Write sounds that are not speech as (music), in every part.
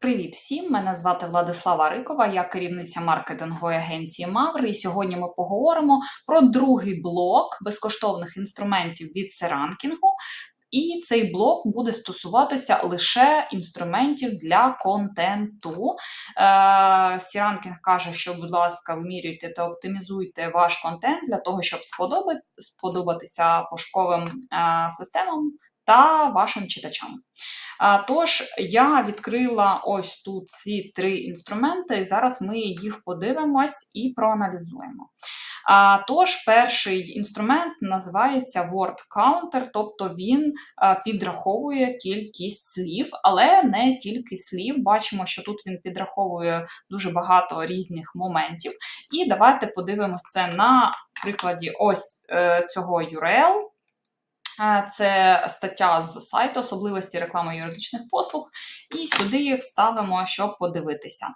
Привіт всім! Мене звати Владислава Рикова, я керівниця маркетингової агенції Мавр. І сьогодні ми поговоримо про другий блок безкоштовних інструментів від Серанкінгу. І цей блок буде стосуватися лише інструментів для контенту. Е, Сіранкінг каже, що, будь ласка, вимірюйте та оптимізуйте ваш контент для того, щоб сподобатися пошуковим е, системам та вашим читачам. Тож, я відкрила ось тут ці три інструменти, і зараз ми їх подивимось і проаналізуємо. Тож, перший інструмент називається Word Counter, тобто він підраховує кількість слів, але не тільки слів. Бачимо, що тут він підраховує дуже багато різних моментів. І давайте подивимося це на прикладі ось е, цього URL. Це стаття з сайту особливості реклами юридичних послуг. І сюди вставимо, щоб подивитися.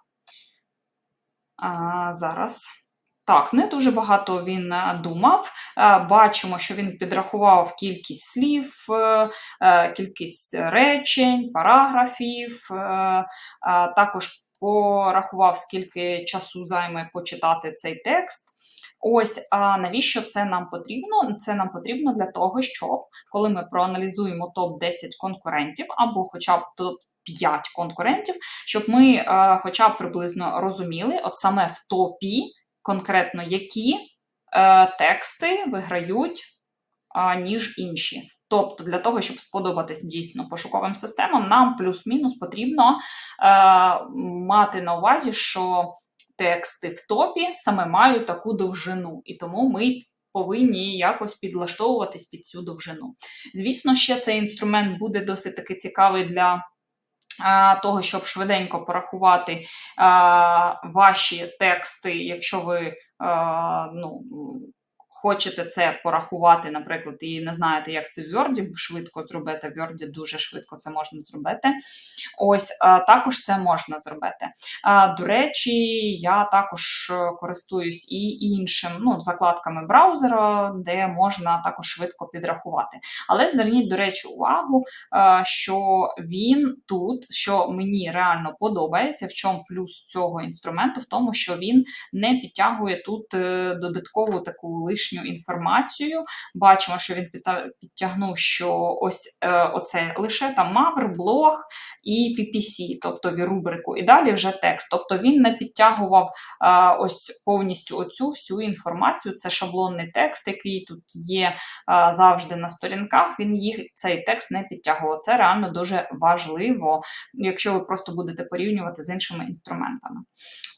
А, Зараз. Так, не дуже багато він е, думав. Бачимо, що він підрахував кількість слів, е, е, кількість речень, параграфів, також порахував, скільки часу займе почитати цей текст. Ось а навіщо це нам потрібно? Це нам потрібно для того, щоб коли ми проаналізуємо топ-10 конкурентів або хоча б топ 5 конкурентів, щоб ми а, хоча б приблизно розуміли, от саме в топі, конкретно які е, тексти виграють, а, ніж інші. Тобто, для того, щоб сподобатись дійсно пошуковим системам, нам плюс-мінус потрібно е, мати на увазі, що тексти в топі саме мають таку довжину, і тому ми повинні якось підлаштовуватись під цю довжину. Звісно, ще цей інструмент буде досить таки цікавий для. Того, щоб швиденько порахувати а, ваші тексти, якщо ви а, ну, хочете це порахувати, наприклад, і не знаєте, як це в Word швидко зробити. В Word дуже швидко це можна зробити. Ось також це можна зробити. До речі, я також е, користуюсь і іншим ну, закладками браузера, де можна також швидко підрахувати. Але зверніть, до речі, увагу, що він тут, що мені реально подобається, в чому плюс цього інструменту, в тому, що він не підтягує тут е, додаткову таку лишню внутрішню інформацію. Бачимо, що він підтягнув, що ось е, оце лише там мавр, блог і PPC, тобто рубрику, і далі вже текст. Тобто він не підтягував е, ось повністю оцю всю інформацію. Це шаблонний текст, який тут є е, завжди на сторінках. Він їх цей текст не підтягував. Це реально дуже важливо, якщо ви просто будете порівнювати з іншими інструментами.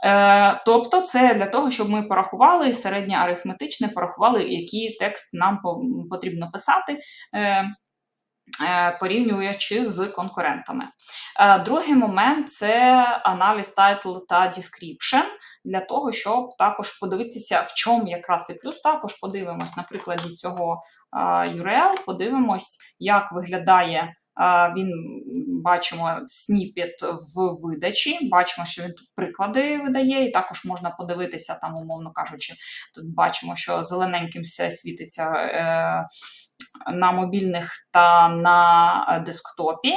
Е, тобто, це для того, щоб ми порахували середнє арифметичне, порахували, який текст нам потрібно писати. Е, е, порівнюючи з конкурентами. Другий момент це аналіз title та description, для того, щоб також подивитися, в чому якраз і плюс. Також подивимось, на прикладі цього URL, подивимось, як виглядає він бачимо сніпіт в видачі, бачимо, що він тут приклади видає, і також можна подивитися, там, умовно кажучи, тут бачимо, що зелененьким все світиться. Е, на мобільних та на десктопі.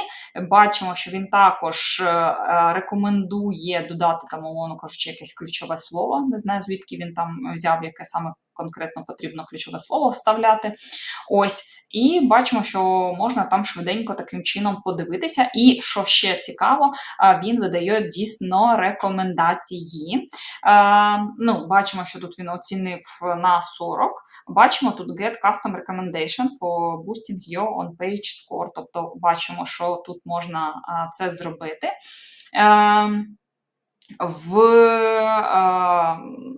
Бачимо, що він також е, рекомендує додати там, умовно кажучи, якесь ключове слово. Не знаю, звідки він там взяв, яке саме конкретно потрібно ключове слово вставляти. Ось. І бачимо, що можна там швиденько таким чином подивитися. І що ще цікаво, він видає дійсно рекомендації. Ну, Бачимо, що тут він оцінив на 40. Бачимо тут Get Custom Recommendation for Boosting Your On-Page Score. Тобто бачимо, що тут можна це зробити. В,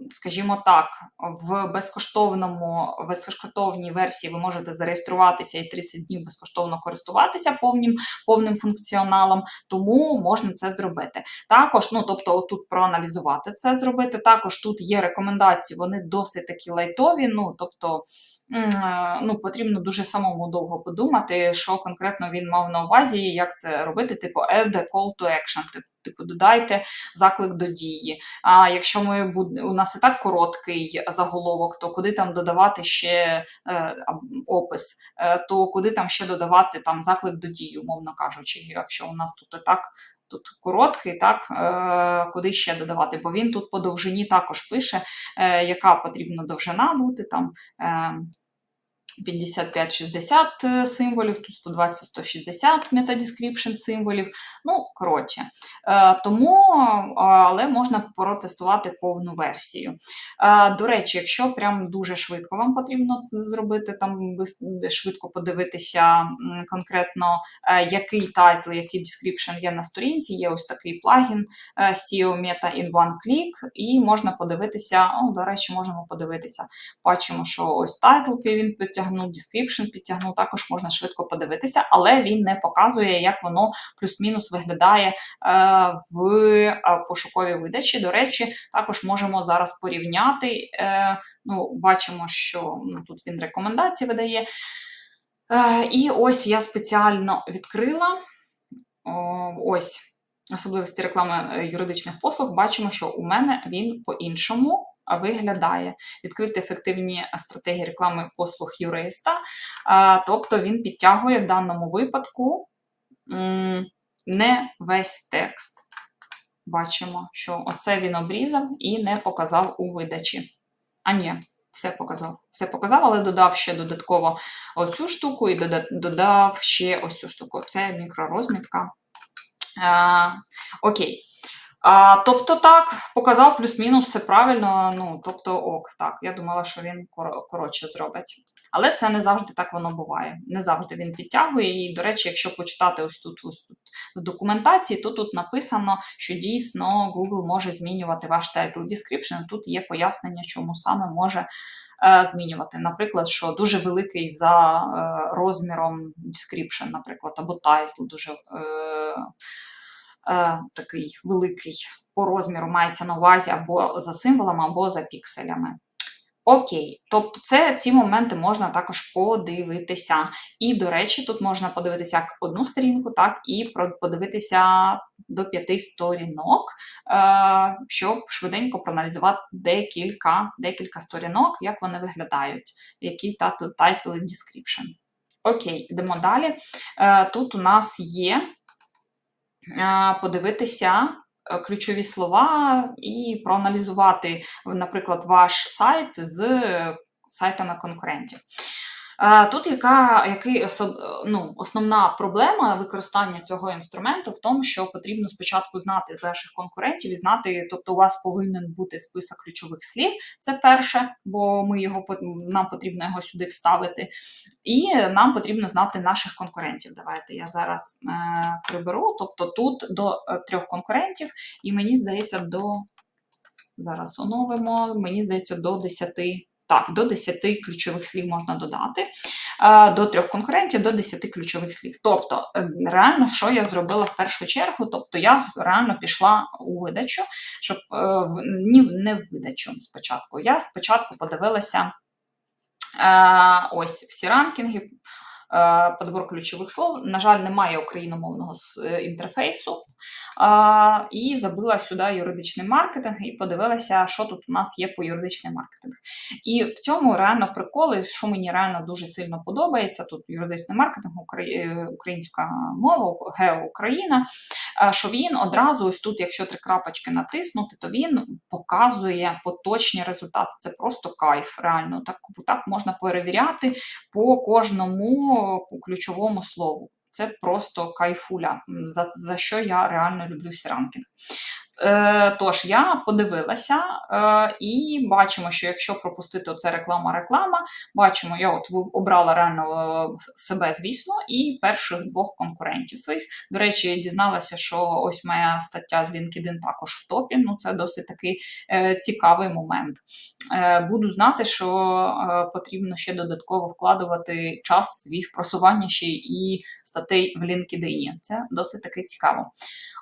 скажімо так, в безкоштовному безкоштовній версії ви можете зареєструватися і 30 днів безкоштовно користуватися повним повним функціоналом, тому можна це зробити. Також, ну тобто, тут проаналізувати це зробити. Також тут є рекомендації, вони досить такі лайтові. Ну тобто ну, потрібно дуже самому довго подумати, що конкретно він мав на увазі, як це робити, типу add call to action. Типу, додайте заклик до дії. А якщо ми буде, у нас і так короткий заголовок, то куди там додавати ще е, опис, е, то куди там ще додавати там заклик до дії, умовно кажучи, якщо у нас тут і так тут короткий, так, е, куди ще додавати, бо він тут по довжині також пише, е, яка потрібна довжина бути там. Е, 55-60 символів, тут 120-160 метадескріпшн символів. Ну, коротше. Е, тому, але можна протестувати повну версію. Е, До речі, якщо прям дуже швидко вам потрібно це зробити, там швидко подивитися конкретно, е, який тайтл, який description є на сторінці, є ось такий плагін SEO Meta in One Click, і можна подивитися, о, до речі, можемо подивитися. Бачимо, що ось тайтл він підтягнув, description підтягнув, також можна швидко подивитися, але він не показує, як воно плюс-мінус виглядає е, в е, пошуковій видачі. До речі, також можемо зараз порівняти. Е, ну, Бачимо, що ну, тут він рекомендації видає. І ось я спеціально відкрила ось особливості реклами юридичних послуг, бачимо, що у мене він по-іншому виглядає. Відкрити ефективні стратегії реклами послуг юриста. Тобто він підтягує в даному випадку не весь текст. Бачимо, що оце він обрізав і не показав у видачі. А ні, все показав. Все показав, але додав ще додатково оцю штуку і додав ще ось цю штуку. Це мікророзмітка. А, Окей. А, Тобто так, показав плюс-мінус все правильно. Ну, тобто, ок, так. Я думала, що він коротше зробить. Але це не завжди так воно буває. Не завжди він підтягує. І, до речі, якщо почитати ось тут ось тут в документації, то тут написано, що дійсно Google може змінювати ваш title description. Тут є пояснення, чому саме може е, змінювати. Наприклад, що дуже великий за е, розміром description, наприклад, або title дуже. Е, такий великий по розміру мається на увазі або за символами, або за пікселями. Окей, тобто це ці моменти можна також подивитися. І, до речі, тут можна подивитися як одну сторінку, так і подивитися до п'яти сторінок, е, щоб швиденько проаналізувати декілька декілька сторінок, як вони виглядають, який які тайтли description. Окей, йдемо далі. Е, тут у нас є подивитися е, ключові слова і проаналізувати, наприклад, ваш сайт з сайтами конкурентів. Тут яка який ну, основна проблема використання цього інструменту в тому, що потрібно спочатку знати ваших конкурентів і знати, тобто у вас повинен бути список ключових слів. Це перше, бо ми його нам потрібно його сюди вставити. І нам потрібно знати наших конкурентів. Давайте я зараз е, приберу. Тобто тут до е, трьох конкурентів, і мені здається, до зараз оновимо, мені здається, до 10 так, до 10 ключових слів можна додати, до трьох конкурентів до 10 ключових слів. Тобто, е, реально, що я зробила в першу чергу? Тобто, я реально пішла у видачу, щоб е, ні, не в видачу спочатку. Я спочатку подивилася е, ось всі ранкінги. Е, подбор ключових слов. На жаль, немає україномовного е, інтерфейсу. І забила сюди юридичний маркетинг і подивилася, що тут у нас є по юридичний маркетинг. І в цьому реально приколи, що мені реально дуже сильно подобається. Тут юридичний маркетинг, е, українська мова, Гео Україна, що він одразу, ось тут, якщо три крапочки натиснути, то він показує поточні результати. Це просто кайф, реально. Так, так можна перевіряти по кожному ключовому слову. Це просто кайфуля, за за що я реально люблю сіранкінг. Е, Тож, я подивилася е, і бачимо, що якщо пропустити оце реклама-реклама, бачимо, я от обрала реально е, себе, звісно, і перших двох конкурентів своїх. До речі, я дізналася, що ось моя стаття з LinkedIn також в топі. Ну, це досить такий е, цікавий момент. Е, Буду знати, що е, потрібно ще додатково вкладувати час свій в просування ще і статей в LinkedIn. Це досить таки цікаво.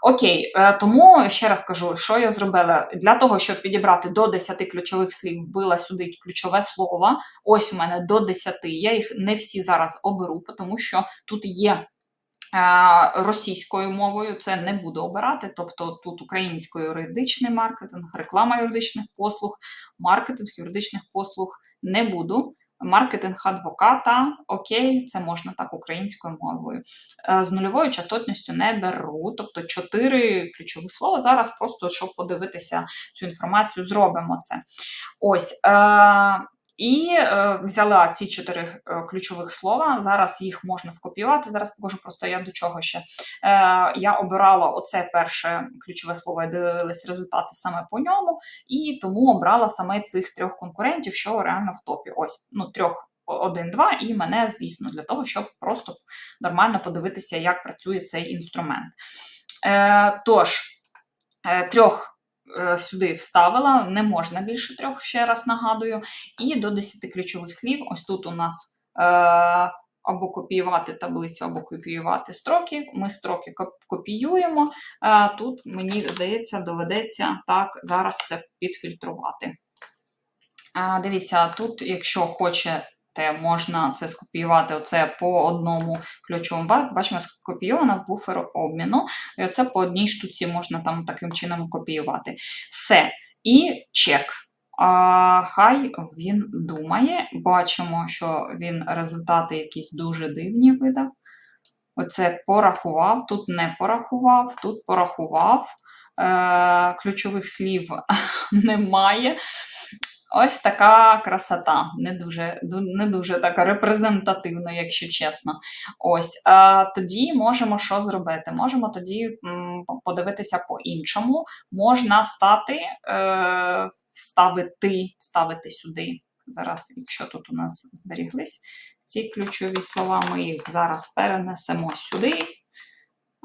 Окей, е, тому ще раз кажу, що я зробила для того, щоб підібрати до 10 ключових слів, вбила сюди ключове слово. Ось у мене до 10. Я їх не всі зараз оберу, тому що тут є. Е, російською мовою це не буду обирати, тобто тут українською юридичний маркетинг, реклама юридичних послуг, маркетинг юридичних послуг не буду маркетинг адвоката. Окей, це можна так українською мовою. Е, З нульовою частотністю не беру, тобто чотири ключові слова. Зараз просто щоб подивитися цю інформацію, зробимо це. Ось. Е, і е, взяла ці чотири е, ключових слова. Зараз їх можна скопіювати. Зараз покажу просто я до чого ще. Е, я обирала оце перше ключове слово, я дивилась результати саме по ньому, і тому обрала саме цих трьох конкурентів, що реально в топі. Ось, ну, трьох. Один, два, і мене, звісно, для того, щоб просто нормально подивитися, як працює цей інструмент. Е, Тож, е, трьох сюди вставила, не можна більше трьох, ще раз нагадую. І до 10 ключових слів. Ось тут у нас е, або копіювати таблицю, або копіювати строки. Ми строки копіюємо. Е, тут мені здається, доведеться так зараз це підфільтрувати. Е, дивіться, тут, якщо хочете, можна це скопіювати оце по одному ключовому. Ба- Бачимо, скопійовано в буфер обміну. І оце по одній штуці можна там таким чином копіювати. Все. І чек. А, хай він думає. Бачимо, що він результати якісь дуже дивні видав. Оце порахував, тут не порахував, тут порахував. Е, ключових слів (laughs) немає. Ось така красота, не дуже, ду- не дуже така репрезентативна, якщо чесно. Ось а, тоді можемо що зробити? Можемо тоді м, подивитися по-іншому. Можна встати, е, вставити, вставити сюди. Зараз, якщо тут у нас зберіглись ці ключові слова, ми їх зараз перенесемо сюди.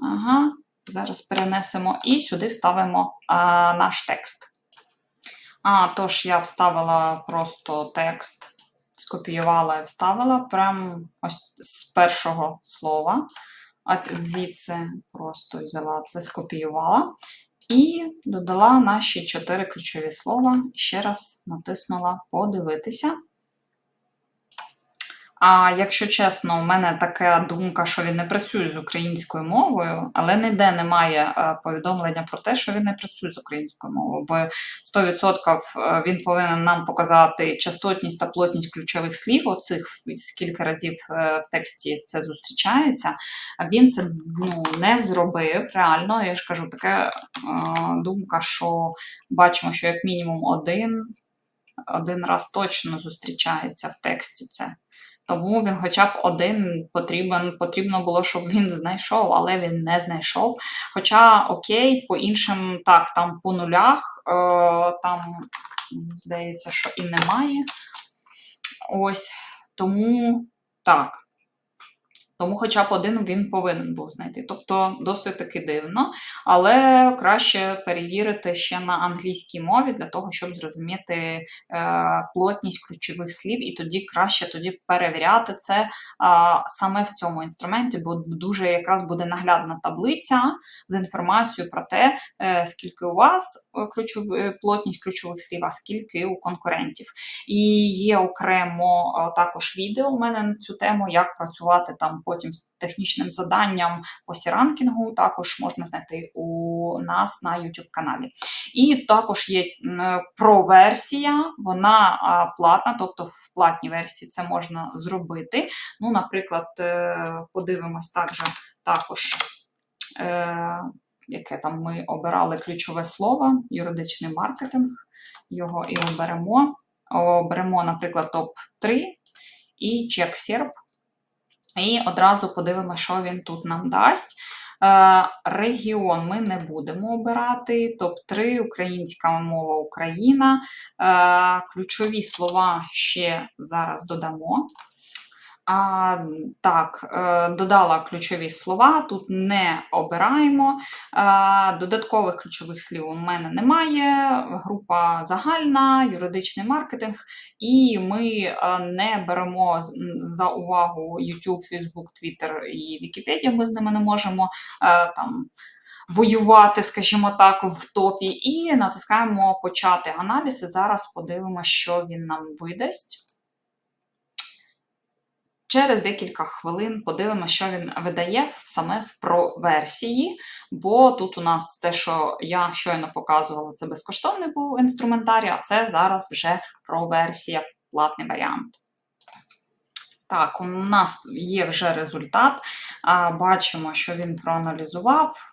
Ага, зараз перенесемо і сюди вставимо а, наш текст. А, тож я вставила просто текст, скопіювала і вставила прямо ось з першого слова. А звідси просто взяла це, скопіювала і додала наші чотири ключові слова. Ще раз натиснула подивитися. А якщо чесно, у мене така думка, що він не працює з українською мовою, але ніде немає е, повідомлення про те, що він не працює з українською мовою, бо 100% е, він повинен нам показати частотність та плотність ключових слів. Оцих скільки разів е, в тексті це зустрічається. А він це ну, не зробив. Реально, я ж кажу, така думка, що бачимо, що як мінімум один, один раз точно зустрічається в тексті це. Тому він хоча б один потрібен, потрібно було, щоб він знайшов, але він не знайшов. Хоча, окей, по іншим, так, там по нулях, е, там, мені здається, що і немає. Ось, тому так. Тому хоча б один він повинен був знайти. Тобто досить таки дивно, але краще перевірити ще на англійській мові для того, щоб зрозуміти е, плотність ключових слів, і тоді краще тоді перевіряти це е, саме в цьому інструменті, бо дуже якраз буде наглядна таблиця з інформацією про те, е, скільки у вас ключов, плотність ключових слів, а скільки у конкурентів. І є окремо е, також відео у мене на цю тему, як працювати там потім з технічним заданням по сіранкінгу, також можна знайти у нас на YouTube каналі. І також є про-версія, вона платна, тобто в платній версії це можна зробити. Ну, Наприклад, е, подивимось також, також. Е, Яке там ми обирали ключове слово, юридичний маркетинг, його і оберемо. Оберемо, наприклад, топ-3 і чек серп. І одразу подивимося, що він тут нам дасть. Е, регіон ми не будемо обирати. Топ-3, українська мова Україна. Е, ключові слова ще зараз додамо. А, Так, е, додала ключові слова, тут не обираємо. А, Додаткових ключових слів у мене немає. Група загальна, юридичний маркетинг, і ми е, не беремо за увагу YouTube, Facebook, Twitter і Wikipedia, ми з ними не можемо е, там. Воювати, скажімо так, в топі, і натискаємо почати аналіз. І зараз подивимося, що він нам видасть. Через декілька хвилин подивимося, що він видає саме в про-версії, бо тут у нас те, що я щойно показувала, це безкоштовний був інструментарій, а це зараз вже про-версія, платний варіант. Так, у нас є вже результат. Бачимо, що він проаналізував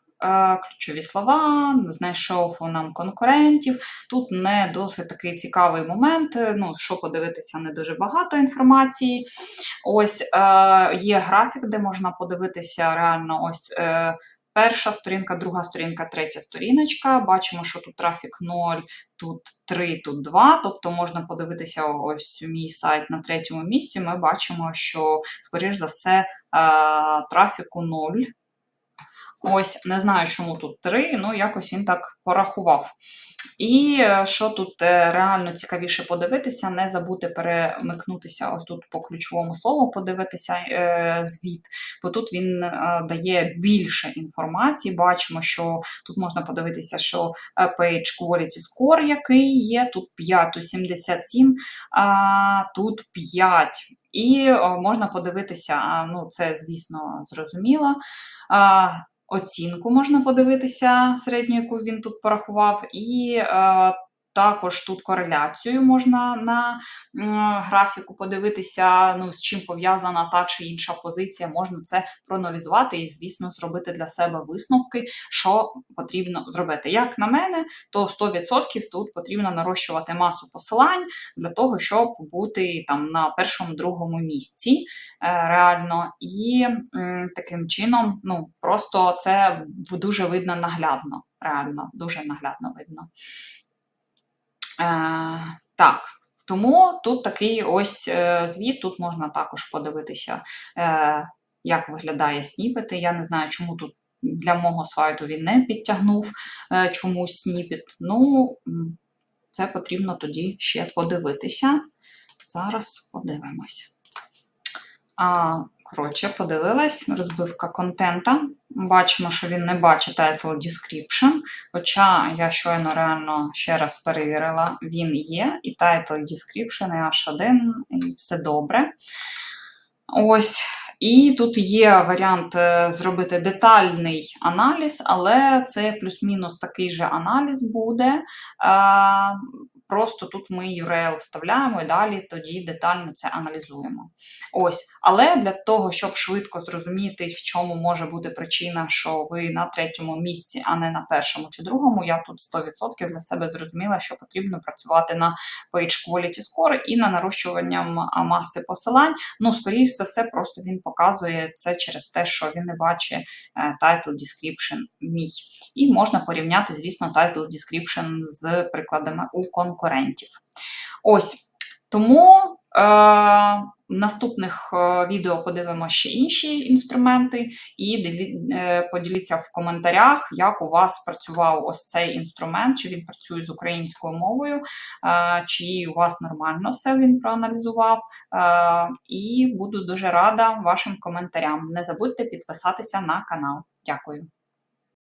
ключові слова, знайшов нам конкурентів. Тут не досить такий цікавий момент. е, Ну, що подивитися, не дуже багато інформації. Ось е, є графік, де можна подивитися реально ось. Е, Перша сторінка, друга сторінка, третя сторіночка. Бачимо, що тут трафік 0, тут 3, тут 2. Тобто можна подивитися ось мій сайт на третьому місці. Ми бачимо, що, скоріш за все, е, трафіку 0. Ось, не знаю, чому тут 3, ну якось він так порахував. І е, що тут е, реально цікавіше подивитися, не забути перемикнутися ось тут по ключовому слову, подивитися е, звіт, бо тут він е, дає більше інформації. Бачимо, що тут можна подивитися, що е, page quality score, який є, тут 5 у 77, а тут 5. І можна подивитися, ну це, звісно, зрозуміло. Оцінку можна подивитися, середню, яку він тут порахував, і е, також тут кореляцію можна на графіку подивитися, ну, з чим пов'язана та чи інша позиція, можна це проаналізувати і, звісно, зробити для себе висновки, що потрібно зробити. Як на мене, то 100% тут потрібно нарощувати масу посилань для того, щоб бути там на першому-другому місці е, реально, і таким чином, ну, просто це дуже видно наглядно, реально, дуже наглядно видно. Е, так, тому тут такий ось е, звіт, тут можна також подивитися, е, як виглядає сніпети. Я не знаю, чому тут для мого сайту він не підтягнув чомусь сніпет. Ну, це потрібно тоді ще подивитися. Зараз подивимось. А, коротше, подивилась, розбивка контента. Бачимо, що він не бачить title description, хоча я щойно реально ще раз перевірила, він є, і title description, і H1, і все добре. Ось. І тут є варіант е, зробити детальний аналіз, але це плюс-мінус такий же аналіз буде. Просто тут ми URL вставляємо і далі тоді детально це аналізуємо. Ось, але для того, щоб швидко зрозуміти, в чому може бути причина, що ви на третьому місці, а не на першому чи другому, я тут 100% для себе зрозуміла, що потрібно працювати на page quality score і на нарощуванням маси посилань. Ну, скоріш за все, просто він показує це через те, що він не бачить е, title description мій. І можна порівняти, звісно, title description з прикладами у конкурентів. Ось. Тому е, в наступних е, відео подивимося ще інші інструменти, і е, поділіться в коментарях, як у вас працював ось цей інструмент, чи він працює з українською мовою, чи у вас нормально все він проаналізував. І буду дуже рада вашим коментарям. Не забудьте підписатися на канал. Дякую.